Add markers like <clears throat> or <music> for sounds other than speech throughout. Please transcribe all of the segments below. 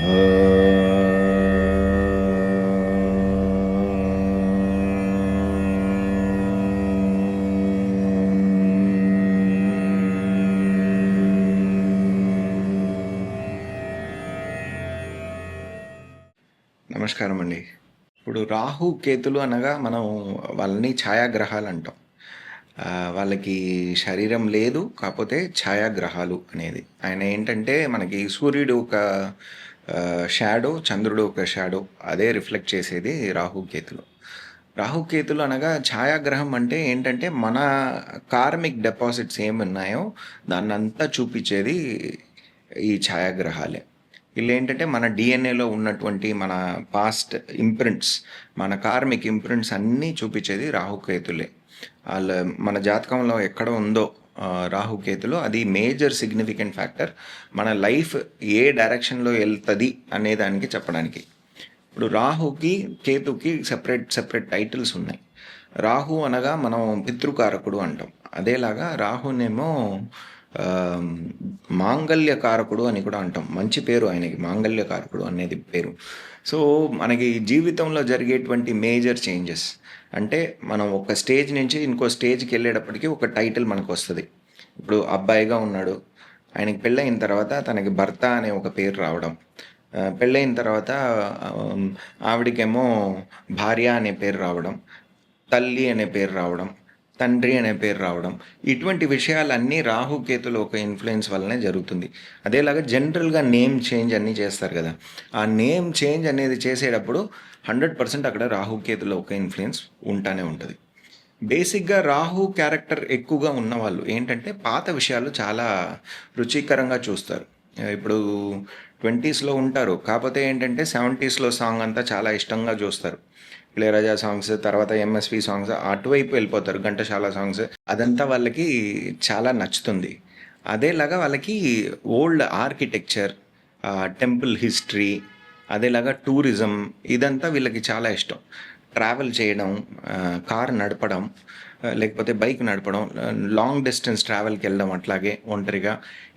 నమస్కారం అండి ఇప్పుడు రాహు కేతులు అనగా మనం వాళ్ళని ఛాయాగ్రహాలు అంటాం. వాళ్ళకి శరీరం లేదు కాకపోతే ఛాయాగ్రహాలు అనేది. ఆయన ఏంటంటే మనకి సూర్యుడు ఒక షాడో చంద్రుడు ఒక షాడో అదే రిఫ్లెక్ట్ చేసేది రాహు కేతులు రాహుకేతులు అనగా ఛాయాగ్రహం అంటే ఏంటంటే మన కార్మిక్ డిపాజిట్స్ ఏమున్నాయో దాన్ని అంతా చూపించేది ఈ ఛాయాగ్రహాలే. వీళ్ళు ఏంటంటే మన డిఎన్ఏలో ఉన్నటువంటి మన పాస్ట్ ఇంప్రింట్స్ మన కార్మిక్ ఇంప్రింట్స్ అన్నీ చూపించేది రాహుకేతులే. వాళ్ళ మన జాతకంలో ఎక్కడ ఉందో రాహుకేతులు అది మేజర్ సిగ్నిఫికెంట్ ఫ్యాక్టర్. మన లైఫ్ ఏ డైరెక్షన్లో వెళ్తుంది అనే దానికి చెప్పడానికి. ఇప్పుడు రాహుకి కేతుకి సెపరేట్ సెపరేట్ టైటిల్స్ ఉన్నాయి. రాహు అనగా మనం పితృకారకుడు అంటాం. అదేలాగా రాహునేమో మాంగళ్యకారకుడు అని కూడా అంటాం. మంచి పేరు ఆయనకి మాంగళ్యకారకుడు అనేది పేరు. సో మనకి జీవితంలో జరిగేటువంటి మేజర్ చేంజెస్. అంటే మనం ఒక స్టేజ్ నుంచి ఇంకో స్టేజ్కి వెళ్ళేటప్పటికి ఒక టైటిల్ మనకు వస్తుంది. ఇప్పుడు అబ్బాయిగా ఉన్నాడు. ఆయనకి పెళ్ళయిన తర్వాత తనకి భర్త అనే ఒక పేరు రావడం. పెళ్ళయిన తర్వాత ఆవిడకేమో భార్య అనే పేరు రావడం. తల్లి అనే పేరు రావడం. తండ్రి అనే పేరు రావడం ఇటువంటి విషయాలన్నీ రాహుకేతులు ఒక ఇన్ఫ్లుయెన్స్ వల్లనే జరుగుతుంది. అదేలాగా జనరల్గా నేమ్ చేంజ్ అన్నీ చేస్తారు కదా. ఆ నేమ్ చేంజ్ అనేది చేసేటప్పుడు హండ్రెడ్ పర్సెంట్ అక్కడ రాహుకేతులో ఒక ఇన్ఫ్లుయెన్స్ ఉంటానే ఉంటుంది. బేసిక్గా రాహు క్యారెక్టర్ ఎక్కువగా ఉన్నవాళ్ళు ఏంటంటే పాత విషయాలు చాలా రుచికరంగా చూస్తారు. ఇప్పుడు ట్వంటీస్లో ఉంటారు. కాకపోతే ఏంటంటే సెవెంటీస్లో సాంగ్ అంతా చాలా ఇష్టంగా చూస్తారు. ఇళయరాజా సాంగ్స్ తర్వాత ఎంఎస్వి సాంగ్స్ అటువైపు వెళ్ళిపోతారు ఘంటశాల సాంగ్స్ అదంతా వాళ్ళకి చాలా నచ్చుతుంది. అదేలాగా వాళ్ళకి ఓల్డ్ ఆర్కిటెక్చర్ టెంపుల్ హిస్టరీ అదేలాగా టూరిజం ఇదంతా వీళ్ళకి చాలా ఇష్టం. ట్రావెల్ చేయడం కార్ నడపడం లేకపోతే బైక్ నడపడం లాంగ్ డిస్టెన్స్ ట్రావెల్కి వెళ్ళడం అట్లాగే ఒంటరిగా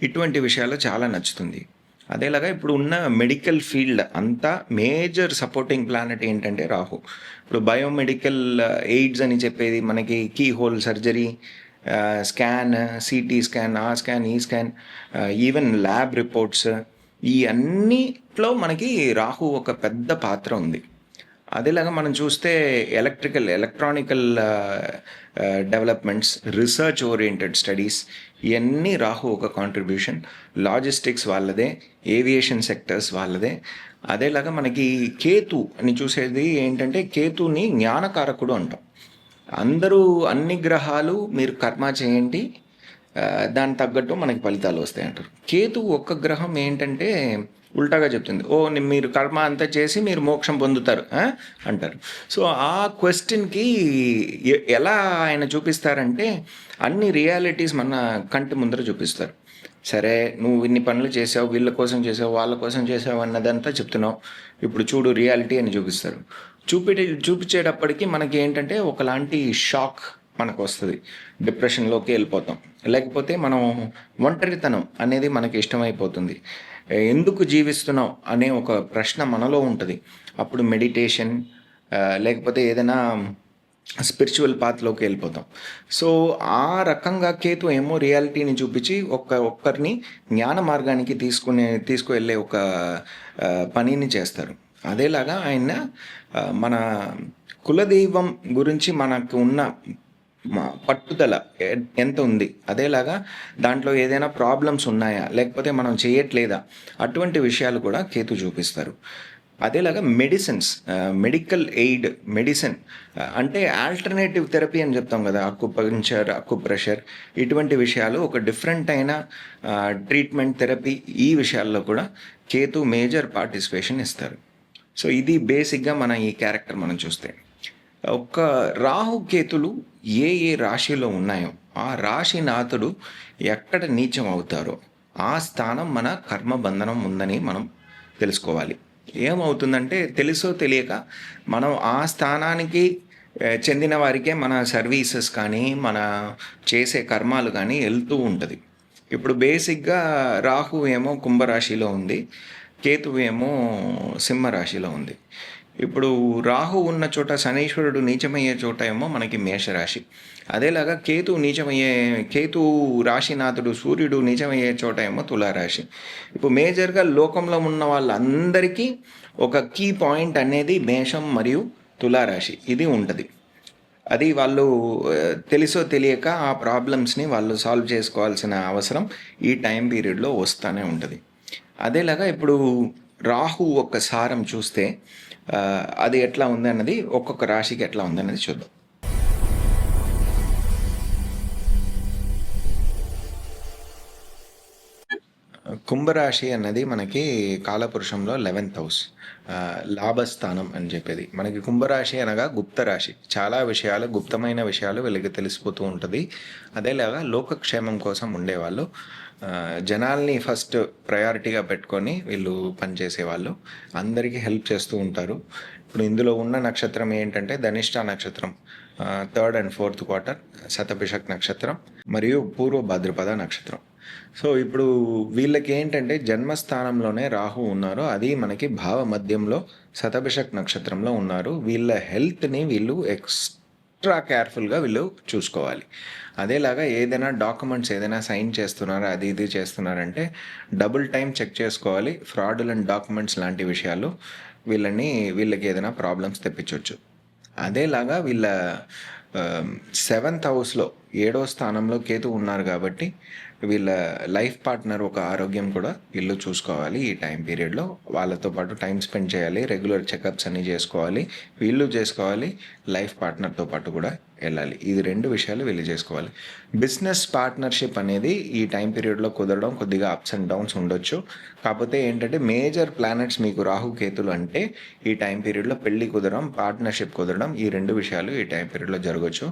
ఇటువంటి విషయాలు చాలా నచ్చుతుంది. అదేలాగా ఇప్పుడు ఉన్న మెడికల్ ఫీల్డ్ అంతా మేజర్ సపోర్టింగ్ ప్లానెట్ ఏంటంటే రాహు. ఇప్పుడు బయోమెడికల్ ఎయిడ్స్ uh, అని చెప్పేది మనకి key hole surgery scan CT scan ఆ స్కాన్ ఈ స్కాన్ ఈవెన్ ల్యాబ్ రిపోర్ట్స్ ఈ అన్నిట్లో మనకి రాహు ఒక పెద్ద పాత్ర ఉంది. అదేలాగా మనం చూస్తే electrical electronical developments research oriented studies ఇవన్నీ రాహు ఒక కాంట్రిబ్యూషన్ లాజిస్టిక్స్ వాళ్ళదే ఏవియేషన్ సెక్టర్స్ వాళ్ళదే. అదేలాగా మనకి కేతు అని చూసేది ఏంటంటే కేతుని జ్ఞానకారకుడు అంటాం. అందరూ అన్ని గ్రహాలు మీరు కర్మ చేయండి దానికి తగ్గట్టు మనకి ఫలితాలు వస్తాయి అంటారు కేతు ఒక్క గ్రహం ఏంటంటే ఉల్టాగా చెప్తుంది. ఓ మీరు కర్మ అంతా చేసి మీరు మోక్షం పొందుతారు అంటారు. సో ఆ క్వశ్చన్కి ఎలా ఆయన చూపిస్తారంటే అన్ని రియాలిటీస్ మన కంటి ముందర చూపిస్తారు. సరే నువ్వు ఇన్ని పనులు చేసావు వీళ్ళ కోసం చేసావు వాళ్ళ కోసం చేసావు అన్నదంతా చెప్తున్నావు. ఇప్పుడు చూడు రియాలిటీ అని చూపిస్తారు. చూపి చూపించేటప్పటికి మనకి ఏంటంటే ఒకలాంటి షాక్ మనకు వస్తుంది. డిప్రెషన్లోకి వెళ్ళిపోతాం. లేకపోతే మనం ఒంటరితనం అనేది మనకి ఇష్టమైపోతుంది. ఎందుకు జీవిస్తున్నాం అనే ఒక ప్రశ్న మనలో ఉంటుంది. అప్పుడు మెడిటేషన్ లేకపోతే ఏదైనా స్పిరిచువల్ పాత్లోకి వెళ్ళిపోతాం. సో ఆ రకంగా కేతు ఏమో రియాలిటీని చూపించి ఒక్క ఒక్కరిని జ్ఞాన మార్గానికి తీసుకునే తీసుకువెళ్ళే ఒక పనిని చేస్తారు. అదేలాగా ఆయన మన కులదైవం గురించి మనకు ఉన్న పట్టుదల ఎంత ఉంది? అదేలాగా దాంట్లో ఏదైనా ప్రాబ్లమ్స్ ఉన్నాయా? లేకపోతే మనం చేయట్లేదా? అటువంటి విషయాలు కూడా కేతు చూపిస్తారు. అదేలాగా మెడిసిన్స్ మెడికల్ ఎయిడ్ మెడిసిన్ అంటే ఆల్టర్నేటివ్ థెరపీ అని చెప్తాం కదా అక్కుపంచర్ అక్కుప్రెషర్ ఇటువంటి విషయాలు ఒక డిఫరెంట్ అయిన ట్రీట్మెంట్ థెరపీ ఈ విషయాల్లో కూడా కేతు మేజర్ పార్టిసిపేషన్ ఇస్తారు. సో ఇది బేసిక్గా మన ఈ క్యారెక్టర్ మనం చూస్తే. ఒక్క రాహుకేతులు ఏ ఏ రాశిలో ఉన్నాయో ఆ రాశినాథుడు ఎక్కడ నీచం అవుతారో ఆ స్థానం మన కర్మబంధనం ఉందని మనం తెలుసుకోవాలి. ఏమవుతుందంటే తెలుసో తెలియక మనం ఆ స్థానానికి చెందిన వారికే మన సర్వీసెస్ కానీ మన చేసే కర్మాలు కానీ వెళ్తూ ఉంటుంది. ఇప్పుడు బేసిక్గా రాహు ఏమో కుంభరాశిలో ఉంది కేతువు ఏమో సింహ రాశిలో ఉంది. ఇప్పుడు రాహు ఉన్న చోట శనీశ్వరుడు నీచమయ్యే చోట ఏమో మనకి మేషరాశి. అదేలాగా కేతు నీచమయ్యే కేతు రాశినాథుడు సూర్యుడు నీచమయ్యే చోట ఏమో తులారాశి. ఇప్పుడు మేజర్గా లోకంలో ఉన్న వాళ్ళందరికీ ఒక కీ పాయింట్ అనేది మేషం మరియు తులారాశి. ఇది ఉంటుంది. అది వాళ్ళు తెలుసో తెలియక ఆ ప్రాబ్లమ్స్ని వాళ్ళు సాల్వ్ చేసుకోవాల్సిన అవసరం ఈ టైం పీరియడ్లో వస్తూనే ఉంటుంది. అదేలాగా ఇప్పుడు రాహు ఒక్క సారం చూస్తే అది ఎట్లా ఉంది అన్నది ఒక్కొక్క రాశికి ఎట్లా ఉంది అన్నది చూద్దాం. కుంభరాశి అన్నది మనకి కాలపురుషంలో లెవెన్త్ హౌస్ లాభస్థానం అని చెప్పేది. మనకి కుంభరాశి అనగా గుప్త రాశి. చాలా విషయాలు గుప్తమైన విషయాలు వీళ్ళకి తెలిసిపోతూ ఉంటుంది. అదేలాగా లోకక్షేమం కోసం ఉండేవాళ్ళు. జనాల్ని ఫస్ట్ ప్రయారిటీగా పెట్టుకొని వీళ్ళు పనిచేసేవాళ్ళు. అందరికీ హెల్ప్ చేస్తూ ఉంటారు. ఇప్పుడు ఇందులో ఉన్న నక్షత్రం ఏంటంటే ధనిష్ట నక్షత్రం third and fourth quarter Shatabhishak నక్షత్రం మరియు పూర్వ భాద్రపద నక్షత్రం. సో ఇప్పుడు వీళ్ళకి ఏంటంటే జన్మస్థానంలోనే రాహు ఉన్నారు. అది మనకి భావ మధ్యంలో శతభిషక్ నక్షత్రంలో ఉన్నారు. వీళ్ళ హెల్త్ని వీళ్ళు ఎక్స్ట్రా కేర్ఫుల్గా వీళ్ళు చూసుకోవాలి. అదేలాగా ఏదైనా డాక్యుమెంట్స్ ఏదైనా సైన్ చేస్తున్నారా అది ఇది చేస్తున్నారంటే డబుల్ టైం చెక్ చేసుకోవాలి. ఫ్రాడులెంట్ డాక్యుమెంట్స్ లాంటి విషయాలు వీళ్ళని వీళ్ళకి ఏదైనా ప్రాబ్లమ్స్ తెప్పించవచ్చు అదేలాగా వీళ్ళ సెవెంత్ హౌస్లో ఏడో స్థానంలో కేతు ఉన్నారు కాబట్టి వీళ్ళ లైఫ్ పార్ట్నర్ ఒక ఆరోగ్యం కూడా వీళ్ళు చూసుకోవాలి ఈ టైం పీరియడ్లో. వాళ్ళతో పాటు టైం స్పెండ్ చేయాలి రెగ్యులర్ చెకప్స్ అన్నీ చేసుకోవాలి వీళ్ళు చేసుకోవాలి లైఫ్ పార్ట్నర్తో పాటు కూడా. వెళ్ళాలి. ఇది రెండు విషయాలు వెళ్ళి చేసుకోవాలి. బిజినెస్ పార్ట్నర్షిప్ అనేది ఈ టైం పీరియడ్లో కుదరడం కొద్దిగా అప్స్ అండ్ డౌన్స్ ఉండొచ్చు. కాకపోతే ఏంటంటే మేజర్ ప్లానెట్స్ మీకు రాహు కేతులు అంటే ఈ టైం పీరియడ్లో పెళ్ళి కుదరడం పార్ట్నర్షిప్ కుదరడం ఈ రెండు విషయాలు ఈ టైం పీరియడ్లో జరగవచ్చు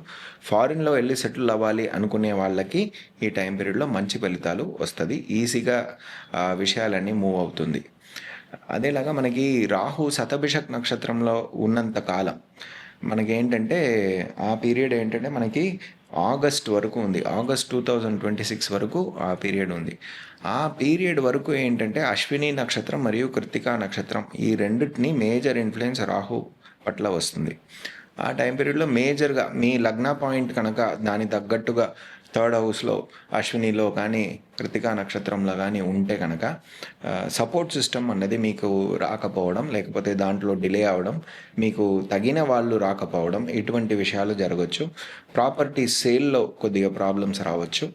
ఫారిన్లో వెళ్ళి సెటిల్ అవ్వాలి అనుకునే వాళ్ళకి ఈ టైం పీరియడ్లో మంచి ఫలితాలు వస్తుంది. ఈజీగా విషయాలన్నీ మూవ్ అవుతుంది. అదేలాగా మనకి రాహు శతభిషక్ నక్షత్రంలో ఉన్నంత కాలం మనకి ఏంటంటే ఆ పీరియడ్ ఏంటంటే మనకి ఆగస్ట్ వరకు ఉంది. August two thousand twenty six వరకు ఆ పీరియడ్ ఉంది. ఆ పీరియడ్ వరకు ఏంటంటే అశ్విని నక్షత్రం మరియు కృతికా నక్షత్రం ఈ రెండింటిని మేజర్ ఇన్ఫ్లుయెన్స్ రాహు పట్ల వస్తుంది. ఆ టైం పీరియడ్లో మేజర్గా మీ లగ్న పాయింట్ కనుక దాని తగ్గట్టుగా థర్డ్ హౌస్లో అశ్వినిలో కానీ కృతికా నక్షత్రంలో కానీ ఉంటే కనుక సపోర్ట్ సిస్టమ్ అన్నది మీకు రాకపోవడం లేకపోతే దాంట్లో డిలే అవ్వడం మీకు తగిన వాళ్ళు రాకపోవడం ఇటువంటి విషయాలు జరగవచ్చు ప్రాపర్టీ సేల్లో కొద్దిగా ప్రాబ్లమ్స్ రావచ్చు.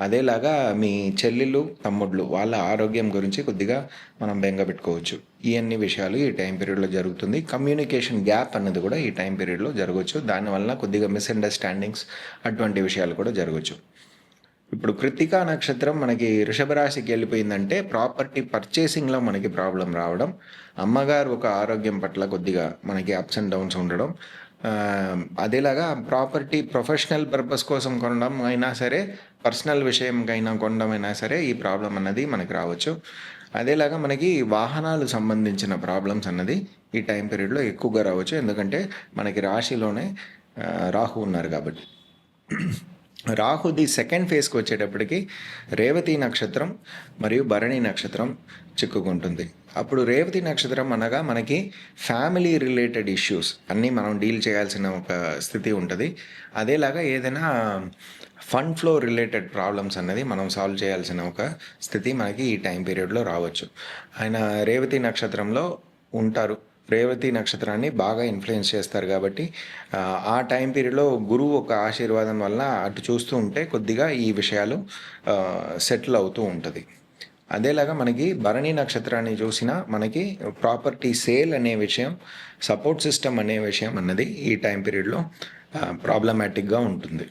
అదేలాగా మీ చెల్లెళ్ళు తమ్ముళ్ళు వాళ్ళ ఆరోగ్యం గురించి కొద్దిగా మనం బెంగ పెట్టుకోవచ్చు. ఇవన్నీ విషయాలు ఈ టైం పీరియడ్లో జరుగుతుంది. కమ్యూనికేషన్ గ్యాప్ అన్నది కూడా ఈ టైం పీరియడ్లో జరగవచ్చు దానివల్ల కొద్దిగా మిస్అండర్స్టాండింగ్స్ అటువంటి విషయాలు కూడా జరగవచ్చు ఇప్పుడు కృతికా నక్షత్రం మనకి వృషభ రాశికి వెళ్ళిపోయిందంటే ప్రాపర్టీ పర్చేసింగ్లో మనకి ప్రాబ్లం రావడం అమ్మగారు ఒక ఆరోగ్యం పట్ల కొద్దిగా మనకి అప్స్ అండ్ డౌన్స్ ఉండడం అదేలాగా ప్రాపర్టీ ప్రొఫెషనల్ పర్పస్ కోసం కొనడం అయినా సరే పర్సనల్ విషయంకైనా కొనడం అయినా సరే ఈ ప్రాబ్లం అన్నది మనకి రావచ్చు. అదేలాగా మనకి వాహనాలు సంబంధించిన ప్రాబ్లమ్స్ అన్నది ఈ టైం పీరియడ్లో ఎక్కువగా రావచ్చు. ఎందుకంటే మనకి రాశిలోనే రాహు ఉన్నారు కాబట్టి. రాహుది సెకండ్ ఫేజ్కి వచ్చేటప్పటికి రేవతి నక్షత్రం మరియు భరణి నక్షత్రం చిక్కుకుంటుంది. అప్పుడు రేవతి నక్షత్రం అనగా మనకి ఫ్యామిలీ రిలేటెడ్ ఇష్యూస్ అన్నీ మనం డీల్ చేయాల్సిన ఒక స్థితి ఉంటుంది. అదేలాగా ఏదైనా ఫండ్ ఫ్లో రిలేటెడ్ ప్రాబ్లమ్స్ అనేది మనం సాల్వ్ చేయాల్సిన ఒక స్థితి మనకి ఈ టైం పీరియడ్లో రావచ్చు. ఆయన రేవతి నక్షత్రంలో ఉంటారు. రేవతి నక్షత్రాన్ని బాగా ఇన్ఫ్లుయెన్స్ చేస్తారు కాబట్టి ఆ, టైం పీరియడ్లో గురువు ఒక ఆశీర్వాదం వల్ల అటు చూస్తూ ఉంటే కొద్దిగా ఈ విషయాలు సెటిల్ అవుతూ ఉంటుంది. అదేలాగా మనకి భరణి నక్షత్రాన్ని చూసినా మనకి ప్రాపర్టీ సేల్ అనే విషయం సపోర్ట్ సిస్టమ్ అనే విషయం అన్నది ఈ టైం పీరియడ్లో ప్రాబ్లమాటిక్గా ఉంటుంది.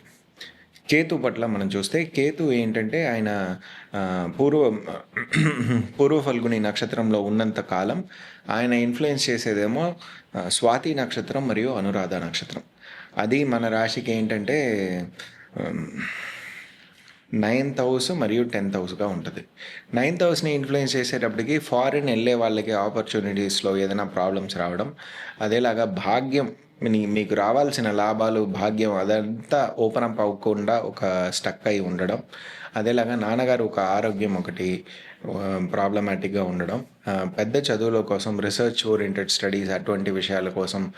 కేతు పట్ల మనం చూస్తే కేతు ఏంటంటే ఆయన పూర్వ పూర్వ ఫల్గుని నక్షత్రంలో ఉన్నంత కాలం ఆయన ఇన్ఫ్లుయెన్స్ చేసేదేమో స్వాతి నక్షత్రం మరియు అనురాధ నక్షత్రం. అది మన రాశికి ఏంటంటే నైన్త్ హౌస్ మరియు టెన్త్ హౌస్గా ఉంటుంది. నైన్త్ హౌస్ని ఇన్ఫ్లుయెన్స్ చేసేటప్పటికి ఫారిన్ వెళ్ళే వాళ్ళకి ఆపర్చునిటీస్లో ఏదైనా ప్రాబ్లమ్స్ రావడం అదేలాగా భాగ్యం మీకు రావాల్సిన లాభాలు భాగ్యం అదంతా ఓపెన్ అప్ అవ్వకుండా ఒక స్టక్ అయి ఉండడం. అదేలాగా నాన్నగారు ఒక ఆరోగ్యం ఒకటి ప్రాబ్లమాటిక్గా ఉండడం. పెద్ద చదువుల కోసం రీసెర్చ్ ఓరియంటెడ్ స్టడీస్ అటువంటి విషయాల కోసం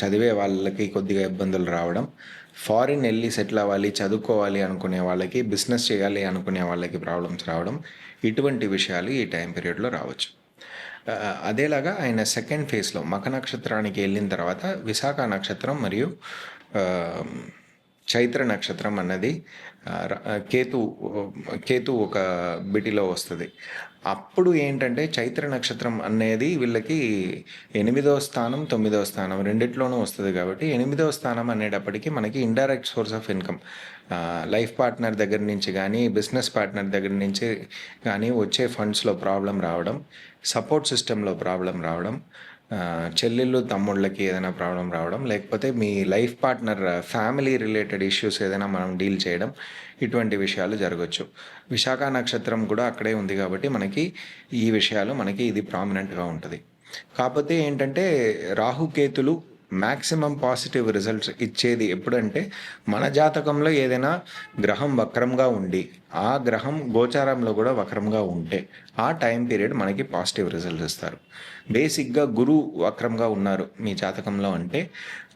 చదివే వాళ్ళకి కొద్దిగా ఇబ్బందులు రావడం. ఫారిన్ వెళ్ళి సెటిల్ అవ్వాలి చదువుకోవాలి అనుకునే వాళ్ళకి బిజినెస్ చేయాలి అనుకునే వాళ్ళకి ప్రాబ్లమ్స్ రావడం. ఇటువంటి విషయాలు ఈ టైం పీరియడ్లో రావచ్చు. అదేలాగా ఆయన సెకండ్ ఫేజ్లో మక నక్షత్రానికి వెళ్ళిన తర్వాత విశాఖ నక్షత్రం మరియు చైత్ర నక్షత్రం అన్నది కేతు కేతు ఒక బిటిలో వస్తుంది. అప్పుడు ఏంటంటే చైత్ర నక్షత్రం అనేది వీళ్ళకి ఎనిమిదవ స్థానం తొమ్మిదవ స్థానం రెండిట్లోనూ వస్తుంది కాబట్టి ఎనిమిదవ స్థానం అనేటప్పటికి మనకి indirect source of income life partner దగ్గర నుంచి కానీ బిజినెస్ పార్ట్నర్ దగ్గర నుంచి కానీ వచ్చే ఫండ్స్లో ప్రాబ్లం రావడం సపోర్ట్ సిస్టంలో ప్రాబ్లం రావడం చెల్లెళ్ళు తమ్ముళ్ళకి ఏదైనా ప్రాబ్లం రావడం లేకపోతే మీ life partner family related issues ఏదైనా మనం డీల్ చేయడం ఇటువంటి విషయాలు జరగచ్చు. విశాఖ నక్షత్రం కూడా అక్కడే ఉంది కాబట్టి మనకి ఈ విషయాలు మనకి ఇది ప్రామినెంట్గా ఉంటుంది. కాకపోతే ఏంటంటే రాహుకేతులు మ్యాక్సిమం పాజిటివ్ రిజల్ట్స్ ఇచ్చేది ఎప్పుడంటే మన జాతకంలో ఏదైనా గ్రహం వక్రంగా ఉండి ఆ గ్రహం గోచారంలో కూడా వక్రంగా ఉంటే ఆ టైం పీరియడ్ మనకి పాజిటివ్ రిజల్ట్స్ ఇస్తారు. బేసిక్గా గురు వక్రంగా ఉన్నారు మీ జాతకంలో అంటే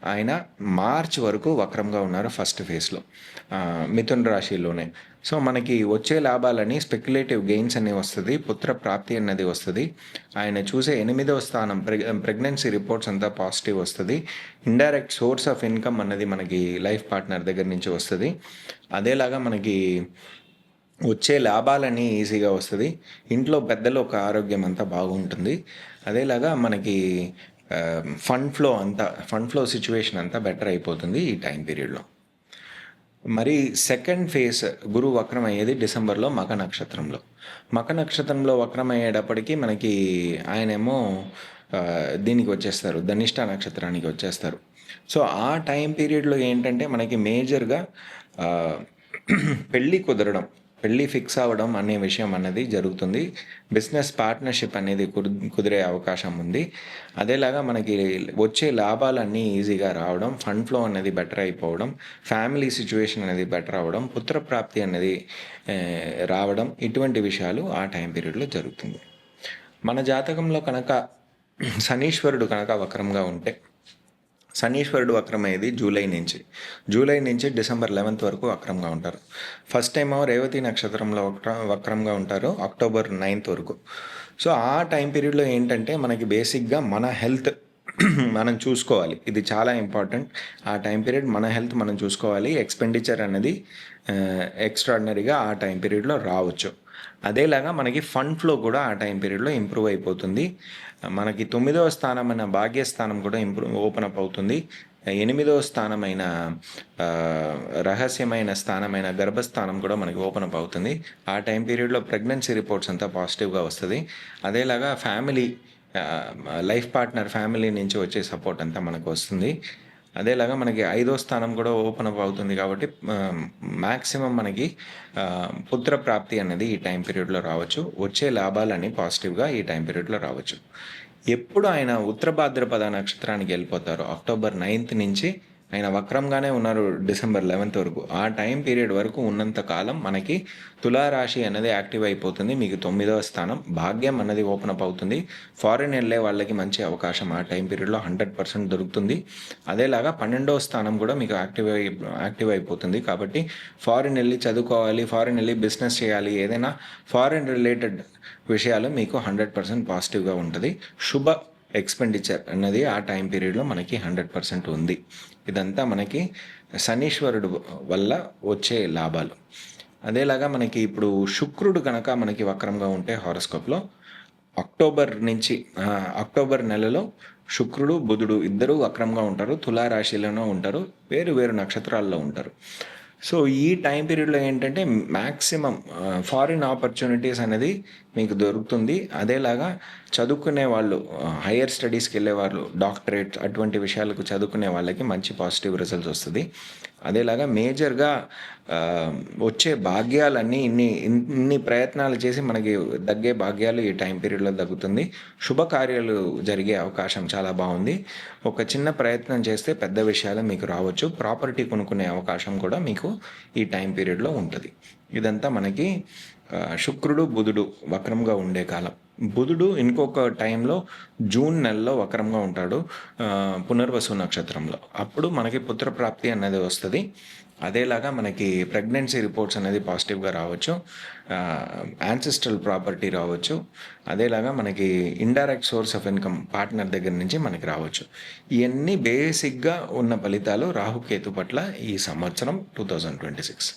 ఆయన మార్చ్ వరకు వక్రంగా ఉన్నారు ఫస్ట్ ఫేజ్లో. మిథున్ రాశిలోనే. సో మనకి వచ్చే లాభాలని స్పెక్యులేటివ్ గెయిన్స్ అనేవి వస్తుంది పుత్ర ప్రాప్తి అన్నది వస్తుంది. ఆయన చూసే ఎనిమిదవ స్థానం ప్రెగ్నెన్సీ రిపోర్ట్స్ అంతా పాజిటివ్ వస్తుంది. ఇండైరెక్ట్ సోర్స్ ఆఫ్ ఇన్కమ్ అన్నది మనకి లైఫ్ పార్ట్నర్ దగ్గర నుంచి వస్తుంది. అదేలాగా మనకి వచ్చే లాభాలని ఈజీగా వస్తుంది. ఇంట్లో పెద్దలు ఒక ఆరోగ్యం అంతా బాగుంటుంది. అదేలాగా మనకి ఫండ్ ఫ్లో అంతా ఫండ్ ఫ్లో సిచ్యువేషన్ అంతా బెటర్ అయిపోతుంది ఈ టైం పీరియడ్లో మరి సెకండ్ ఫేజ్ గురువు వక్రం అయ్యేది డిసెంబర్లో మక నక్షత్రంలో. మక నక్షత్రంలో వక్రం అయ్యేటప్పటికీ మనకి ఆయనేమో దీనికి వచ్చేస్తారు ధనిష్ట నక్షత్రానికి వచ్చేస్తారు. సో ఆ టైం పీరియడ్లో ఏంటంటే మనకి మేజర్గా <clears throat> పెళ్ళి కుదరడం. పెళ్ళి ఫిక్స్ అవ్వడం అనే విషయం అన్నది జరుగుతుంది. బిజినెస్ పార్ట్నర్షిప్ అనేది కుదు- కుదిరే అవకాశం ఉంది. అదేలాగా మనకి వచ్చే లాభాలన్నీ ఈజీగా రావడం ఫండ్ ఫ్లో అనేది బెటర్ అయిపోవడం ఫ్యామిలీ సిచ్యువేషన్ అనేది బెటర్ అవ్వడం పుత్రప్రాప్తి అనేది రావడం ఇటువంటి విషయాలు ఆ టైం పీరియడ్లో జరుగుతుంది. మన జాతకంలో కనుక <clears throat> శనీశ్వరుడు కనుక వక్రంగా ఉంటే శనీశ్వరుడు వక్రమయ్యేది జూలై నుంచి. జూలై నుంచి డిసెంబర్ లెవెన్త్ వరకు వక్రంగా ఉంటారు. ఫస్ట్ టైం రేవతి నక్షత్రంలో వక్ర వక్రంగా ఉంటారు అక్టోబర్ నైన్త్ వరకు. సో ఆ టైం పీరియడ్లో ఏంటంటే మనకి బేసిక్గా మన హెల్త్ <clears throat> మనం చూసుకోవాలి. ఇది చాలా ఇంపార్టెంట్. ఆ టైం పీరియడ్ మన హెల్త్ మనం చూసుకోవాలి. ఎక్స్పెండిచర్ అనేది Uh, ఎక్స్ట్రాడినరీగా ఆ టైం పీరియడ్లో రావచ్చు. అదేలాగా మనకి ఫండ్ ఫ్లో కూడా ఆ టైం పీరియడ్లో ఇంప్రూవ్ అయిపోతుంది. మనకి తొమ్మిదవ స్థానమైన భాగ్యస్థానం కూడా ఇంప్రూవ్ ఓపెన్ అప్ అవుతుంది. ఎనిమిదవ స్థానమైన uh, రహస్యమైన స్థానమైన గర్భస్థానం కూడా మనకి ఓపెన్ అప్ అవుతుంది. ఆ టైం పీరియడ్లో ప్రెగ్నెన్సీ రిపోర్ట్స్ అంతా పాజిటివ్గా వస్తుంది. అదేలాగా ఫ్యామిలీ లైఫ్ పార్ట్నర్ ఫ్యామిలీ నుంచి వచ్చే సపోర్ట్ అంతా మనకు వస్తుంది. అదేలాగా మనకి ఐదో స్థానం కూడా ఓపెన్ అప్ అవుతుంది కాబట్టి మ్యాక్సిమం మనకి పుత్ర ప్రాప్తి అనేది ఈ టైం పీరియడ్లో రావచ్చు. వచ్చే లాభాలని పాజిటివ్గా ఈ టైం పీరియడ్లో రావచ్చు. ఎప్పుడు ఆయన ఉత్తర భాద్రపద నక్షత్రానికి వెళ్ళిపోతారో అక్టోబర్ నైన్త్ నుంచి ఆయన వక్రంగానే ఉన్నారు డిసెంబర్ లెవెన్త్ వరకు. ఆ టైం పీరియడ్ వరకు ఉన్నంత కాలం మనకి తులారాశి అనేది యాక్టివ్ అయిపోతుంది. మీకు తొమ్మిదవ స్థానం. భాగ్యం అన్నది ఓపెన్ అప్ అవుతుంది. ఫారిన్ వెళ్ళే వాళ్ళకి మంచి అవకాశం ఆ టైం పీరియడ్లో హండ్రెడ్ పర్సెంట్ దొరుకుతుంది. అదేలాగా పన్నెండవ స్థానం కూడా మీకు యాక్టివ్ అయి యాక్టివ్ అయిపోతుంది. కాబట్టి ఫారిన్ వెళ్ళి చదువుకోవాలి ఫారిన్ వెళ్ళి బిజినెస్ చేయాలి ఏదైనా ఫారిన్ రిలేటెడ్ విషయాలు మీకు హండ్రెడ్ పర్సెంట్ పాజిటివ్గా ఉంటుంది. శుభ ఎక్స్పెండిచర్ అనేది ఆ టైం పీరియడ్లో మనకి హండ్రెడ్ పర్సెంట్ ఉంది. ఇదంతా మనకి శనీశ్వరుడు వల్ల వచ్చే లాభాలు. అదేలాగా మనకి ఇప్పుడు శుక్రుడు కనుక మనకి వక్రంగా ఉంటే హారోస్కోప్లో అక్టోబర్ నుంచి అక్టోబర్ నెలలో శుక్రుడు బుధుడు ఇద్దరూ వక్రంగా ఉంటారు తులారాశిలోనూ ఉంటారు వేరు వేరు నక్షత్రాల్లో ఉంటారు. సో ఈ టైం పీరియడ్లో ఏంటంటే మ్యాక్సిమం ఫారిన్ ఆపర్చునిటీస్ అనేది మీకు దొరుకుతుంది. అదేలాగా చదువుకునే వాళ్ళు హయ్యర్ స్టడీస్కి వెళ్ళే వాళ్ళు డాక్టరేట్ అటువంటి విషయాలకు చదువుకునే వాళ్ళకి మంచి పాజిటివ్ రిజల్ట్స్ వస్తుంది. అదేలాగా మేజర్గా వచ్చే భాగ్యాలన్నీ ఇన్ని ఇన్ని ప్రయత్నాలు చేసి మనకి దగ్గే భాగ్యాలు ఈ టైం పీరియడ్లో దగ్గుతుంది శుభకార్యాలు జరిగే అవకాశం చాలా బాగుంది. ఒక చిన్న ప్రయత్నం చేస్తే పెద్ద విషయాలు మీకు రావచ్చు. ప్రాపర్టీ కొనుక్కునే అవకాశం కూడా మీకు ఈ టైం పీరియడ్లో ఉంటుంది. ఇదంతా మనకి శుక్రుడు బుధుడు వక్రంగా ఉండే కాలం. బుధుడు ఇంకొక టైంలో జూన్ నెలలో వక్రంగా ఉంటాడు పునర్వసు నక్షత్రంలో. అప్పుడు మనకి పుత్రప్రాప్తి అనేది వస్తుంది. అదేలాగా మనకి ప్రెగ్నెన్సీ రిపోర్ట్స్ అనేది పాజిటివ్గా రావచ్చు యాన్సిస్ట్రల్ ప్రాపర్టీ రావచ్చు. అదేలాగా మనకి indirect source of income partner దగ్గర నుంచి మనకి రావచ్చు. ఇవన్నీ బేసిక్గా ఉన్న ఫలితాలు రాహుకేతు పట్ల ఈ సంవత్సరం టూ థౌజండ్ ట్వంటీ సిక్స్.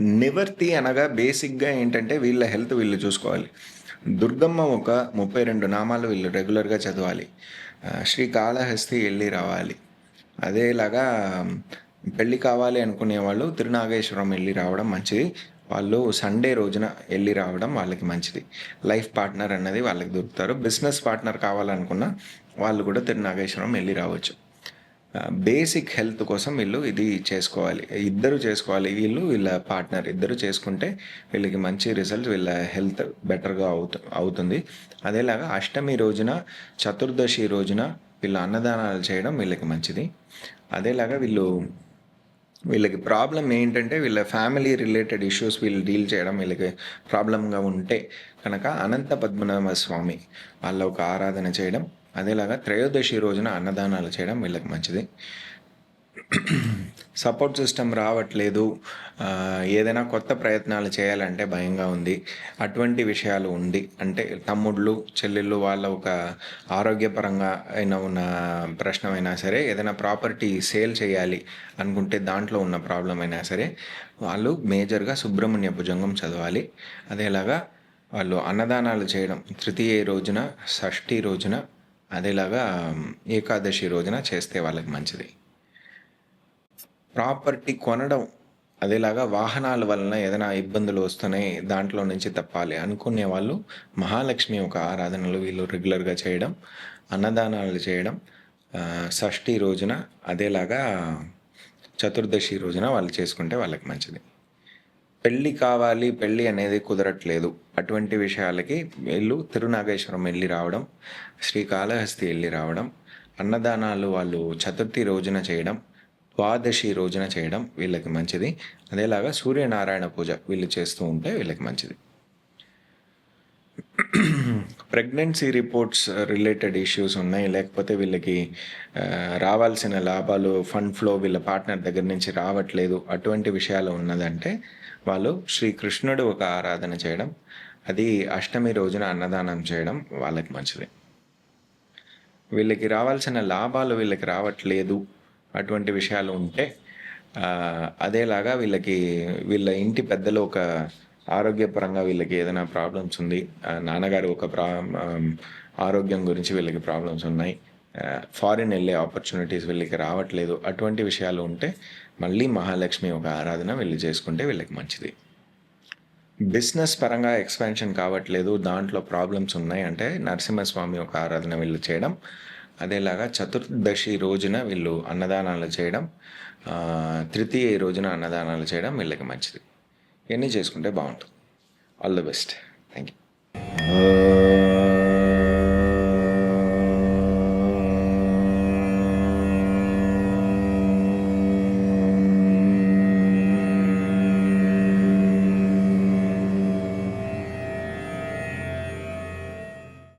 నివర్తి అనగా బేసిక్గా ఏంటంటే వీళ్ళ హెల్త్ వీళ్ళు చూసుకోవాలి. దుర్గమ్మ ఒక ముప్పై రెండు నామాలు వీళ్ళు రెగ్యులర్గా చదవాలి. శ్రీ కాళహస్తి వెళ్ళి రావాలి. అదేలాగా పెళ్ళి కావాలి అనుకునే వాళ్ళు తిరునాగేశ్వరం వెళ్ళి రావడం మంచిది. వాళ్ళు సండే రోజున వెళ్ళి రావడం వాళ్ళకి మంచిది. లైఫ్ పార్ట్నర్ అన్నది వాళ్ళకి దొరుకుతారు. బిజినెస్ పార్ట్నర్ కావాలనుకున్న వాళ్ళు కూడా తిరునాగేశ్వరం వెళ్ళి రావచ్చు. బేసిక్ హెల్త్ కోసం వీళ్ళు ఇది చేసుకోవాలి. ఇద్దరు చేసుకోవాలి. వీళ్ళు వీళ్ళ పార్ట్నర్ ఇద్దరు చేసుకుంటే వీళ్ళకి మంచి రిజల్ట్ వీళ్ళ హెల్త్ బెటర్గా అవుతు అవుతుంది. అదేలాగా అష్టమి రోజున చతుర్దశి రోజున వీళ్ళ అన్నదానాలు చేయడం వీళ్ళకి మంచిది. అదేలాగా వీళ్ళు వీళ్ళకి ప్రాబ్లం ఏంటంటే వీళ్ళ ఫ్యామిలీ రిలేటెడ్ ఇష్యూస్ వీళ్ళు డీల్ చేయడం వీళ్ళకి ప్రాబ్లంగా ఉంటే కనుక అనంత పద్మనాభ స్వామి వాళ్ళ ఒక ఆరాధన చేయడం అదేలాగా త్రయోదశి రోజున అన్నదానాలు చేయడం వీళ్ళకి మంచిది. సపోర్ట్ సిస్టమ్ రావట్లేదు. ఏదైనా కొత్త ప్రయత్నాలు చేయాలంటే భయంగా ఉంది. అటువంటి విషయాలు ఉండి అంటే తమ్ముళ్ళు చెల్లెళ్ళు వాళ్ళ ఒక ఆరోగ్యపరంగా అయినా ఉన్న ప్రశ్నమైనా సరే ఏదైనా ప్రాపర్టీ సేల్ చేయాలి అనుకుంటే దాంట్లో ఉన్న ప్రాబ్లం అయినా సరే వాళ్ళు మేజర్గా సుబ్రహ్మణ్య భుజంగం చదవాలి. అదేలాగా వాళ్ళు అన్నదానాలు చేయడం తృతీయ రోజున షష్ఠి రోజున అదేలాగా ఏకాదశి రోజున చేస్తే వాళ్ళకి మంచిది. ప్రాపర్టీ కొనడం అదేలాగా వాహనాల వలన ఏదైనా ఇబ్బందులు వస్తున్నాయి దాంట్లో నుంచి తప్పాలి అనుకునే వాళ్ళు మహాలక్ష్మి ఒక ఆరాధనలు వీళ్ళు రెగ్యులర్గా చేయడం అన్నదానాలు చేయడం షష్ఠి రోజున అదేలాగా చతుర్దశి రోజున వాళ్ళు చేసుకుంటే వాళ్ళకి మంచిది. పెళ్ళి కావాలి పెళ్ళి అనేది కుదరట్లేదు. అటువంటి విషయాలకి వీళ్ళు తిరునాగేశ్వరం వెళ్ళి రావడం శ్రీకాళహస్తి వెళ్ళి రావడం అన్నదానాలు వాళ్ళు చతుర్థి రోజున చేయడం ద్వాదశి రోజున చేయడం వీళ్ళకి మంచిది. అదేలాగా సూర్యనారాయణ పూజ వీళ్ళు చేస్తూ ఉంటే వీళ్ళకి మంచిది. ప్రెగ్నెన్సీ రిపోర్ట్స్ రిలేటెడ్ ఇష్యూస్ ఉన్నాయి. లేకపోతే వీళ్ళకి రావాల్సిన లాభాలు ఫండ్ ఫ్లో వీళ్ళ పార్ట్నర్ దగ్గర నుంచి రావట్లేదు. అటువంటి విషయాలు ఉన్నదంటే వాళ్ళు శ్రీకృష్ణుడు ఒక ఆరాధన చేయడం అది అష్టమి రోజున అన్నదానం చేయడం వాళ్ళకి మంచిది. వీళ్ళకి రావాల్సిన లాభాలు వీళ్ళకి రావట్లేదు అటువంటి విషయాలు ఉంటే అదేలాగా వీళ్ళకి వీళ్ళ ఇంటి పెద్దలు ఒక ఆరోగ్యపరంగా వీళ్ళకి ఏదైనా ప్రాబ్లమ్స్ ఉంది నాన్నగారు ఒక ప్రా ఆరోగ్యం గురించి వీళ్ళకి ప్రాబ్లమ్స్ ఉన్నాయి ఫారిన్ వెళ్ళే ఆపర్చునిటీస్ వీళ్ళకి రావట్లేదు అటువంటి విషయాలు ఉంటే మళ్ళీ మహాలక్ష్మి ఒక ఆరాధన వీళ్ళు చేసుకుంటే వీళ్ళకి మంచిది. బిజినెస్ పరంగా ఎక్స్పాన్షన్ కావట్లేదు దాంట్లో ప్రాబ్లమ్స్ ఉన్నాయి అంటే నరసింహస్వామి ఒక ఆరాధన వీళ్ళు చేయడం అదేలాగా చతుర్దశి రోజున వీళ్ళు అన్నదానాలు చేయడం తృతీయ రోజున అన్నదానాలు చేయడం వీళ్ళకి మంచిది. ఇవన్నీ చేసుకుంటే బాగుంటుంది. All the best thank you